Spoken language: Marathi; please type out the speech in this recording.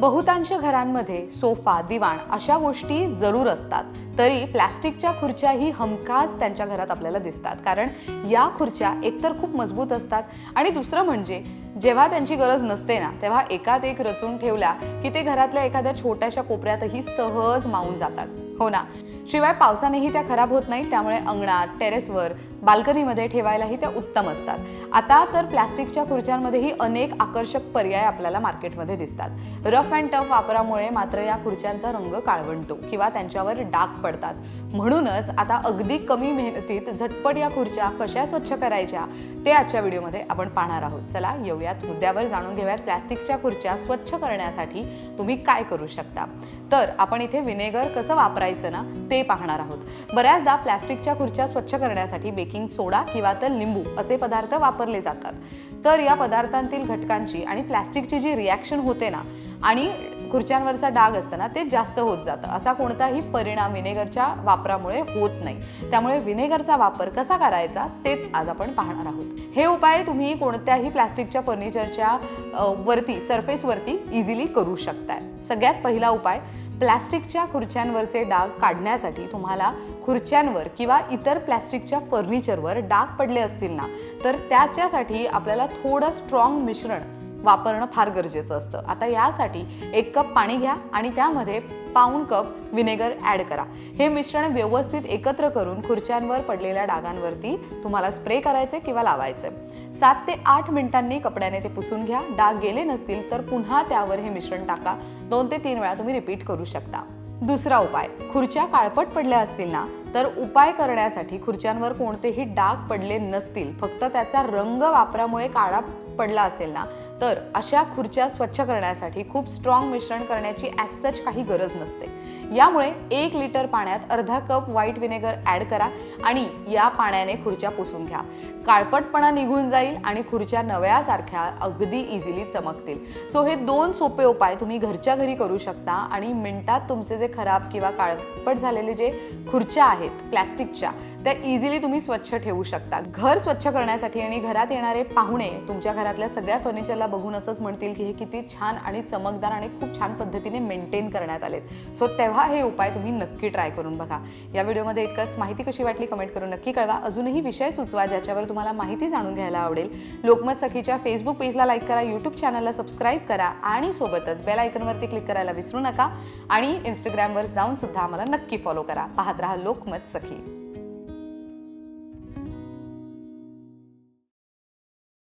बहुतांश घरांमध्ये सोफा दिवाण अशा गोष्टी जरूर असतात. तरी प्लॅस्टिकच्या खुर्च्याही हमखास त्यांच्या घरात आपल्याला दिसतात. कारण या खुर्च्या एकतर खूप मजबूत असतात आणि दुसरं म्हणजे जेव्हा त्यांची गरज नसते ना तेव्हा एकात एक रचून ठेवल्या की ते घरातल्या एखाद्या छोट्याशा कोपऱ्यातही सहज मावून जातात. हो ना? शिवाय पावसानेही त्या खराब होत नाहीत त्यामुळे अंगणात टेरेसवर बाल्कनीमध्ये ठेवायलाही त्या उत्तम असतात. आता तर प्लॅस्टिकच्या खुर्च्यांमध्येही अनेक आकर्षक पर्याय आपल्याला मार्केटमध्ये दिसतात. रफ अँड टफ वापरामुळे मात्र या खुर्च्यांचा रंग काळवंटतो किंवा त्यांच्यावर डाग पडतो. पडतात. म्हणूनच आता अगदी कमी मेहनतीत झटपट या खुर्च्या कशा स्वच्छ करायच्या ते आजच्या व्हिडिओमध्ये आपण पाहणार आहोत. चला येऊयात. मुद्द्यावर जाणून घेऊयात प्लॅस्टिकच्या खुर्च्या स्वच्छ करण्यासाठी तुम्ही काय करू शकता. तर आपण इथे विनेगर कसं वापरायचं ना ते पाहणार आहोत. बऱ्याचदा प्लॅस्टिकच्या खुर्च्या स्वच्छ करण्यासाठी बेकिंग सोडा किंवा तर लिंबू असे पदार्थ वापरले जातात. तर या पदार्थांतील घटकांची आणि प्लॅस्टिकची जी रिॲक्शन होते ना आणि खुर्च्यांवरचा डाग असताना ते जास्त होत जातं. असा कोणताही परिणाम विनेगरच्या वापरामुळे होत नाही. त्यामुळे विनेगरचा वापर कसा करायचा तेच आज आपण पाहणार आहोत. हे उपाय तुम्ही कोणत्याही प्लॅस्टिकच्या फर्निचरच्या वरती सरफेसवरती इझिली करू शकताय. सगळ्यात पहिला उपाय प्लॅस्टिकच्या खुर्च्यांवरचे डाग काढण्यासाठी तुम्हाला खुर्च्यांवर किंवा इतर प्लॅस्टिकच्या फर्निचरवर डाग पडले असतील ना तर त्याच्यासाठी आपल्याला थोडं स्ट्रॉंग मिश्रण वापरणं फार गरजेचं असतं. आता यासाठी एक कप पाणी घ्या आणि त्यामध्ये पाऊण कप विनेगर ॲड करा. हे मिश्रण व्यवस्थित एकत्र करून खुर्च्यांवर पडलेल्या डागांवरती तुम्हाला स्प्रे करायचे किंवा लावायचे. सात ते आठ मिनिटांनी कपड्याने ते पुसून घ्या. डाग गेले नसतील तर पुन्हा त्यावर हे मिश्रण टाका. दोन ते तीन वेळा तुम्ही रिपीट करू शकता. दुसरा उपाय खुर्च्या काळपट पडल्या असतील ना तर उपाय करण्यासाठी खुर्च्यांवर कोणतेही डाग पडले नसतील. फक्त त्याचा रंग वापरामुळे काळा पडला असेल ना तर अशा खुर्च्या स्वच्छ करण्यासाठी खूप स्ट्रॉंग मिश्रण करण्याची ॲज काही गरज नसते. यामुळे एक लिटर पाण्यात अर्धा कप व्हाईट विनेगर ॲड करा आणि या पाण्याने खुर्च्या पुसून घ्या. काळपटपणा निघून जाईल आणि खुर्च्या नव्यासारख्या अगदी इझिली चमकतील. सो हे दोन सोपे उपाय तुम्ही घरच्या घरी करू शकता आणि मिनटात तुमचे जे खराब किंवा काळपट झालेले जे खुर्च्या आहेत प्लॅस्टिकच्या त्या इझिली तुम्ही स्वच्छ ठेवू शकता. घर स्वच्छ करण्यासाठी आणि घरात येणारे पाहुणे तुमच्या घरात घरातल्या सगळ्या फर्निचरला बघून असंच म्हणतील की हे किती छान आणि चमकदार आणि खूप छान पद्धतीने मेंटेन करण्यात आलेत. सो तेव्हा हे उपाय तुम्ही नक्की ट्राय करून बघा. या व्हिडिओमध्ये इतकंच. माहिती कशी वाटली कमेंट करून नक्की कळवा. अजूनही विषय सुचवा ज्याच्यावर तुम्हाला माहिती जाणून घ्यायला आवडेल. लोकमत सखीच्या फेसबुक पेजला लाईक करा यूट्यूब चॅनलला सबस्क्राईब करा आणि सोबतच बेल आयकनवरती क्लिक करायला विसरू नका. आणि इंस्टाग्रामवर जाऊन सुद्धा आम्हाला नक्की फॉलो करा. पाहत राहा लोकमत सखी.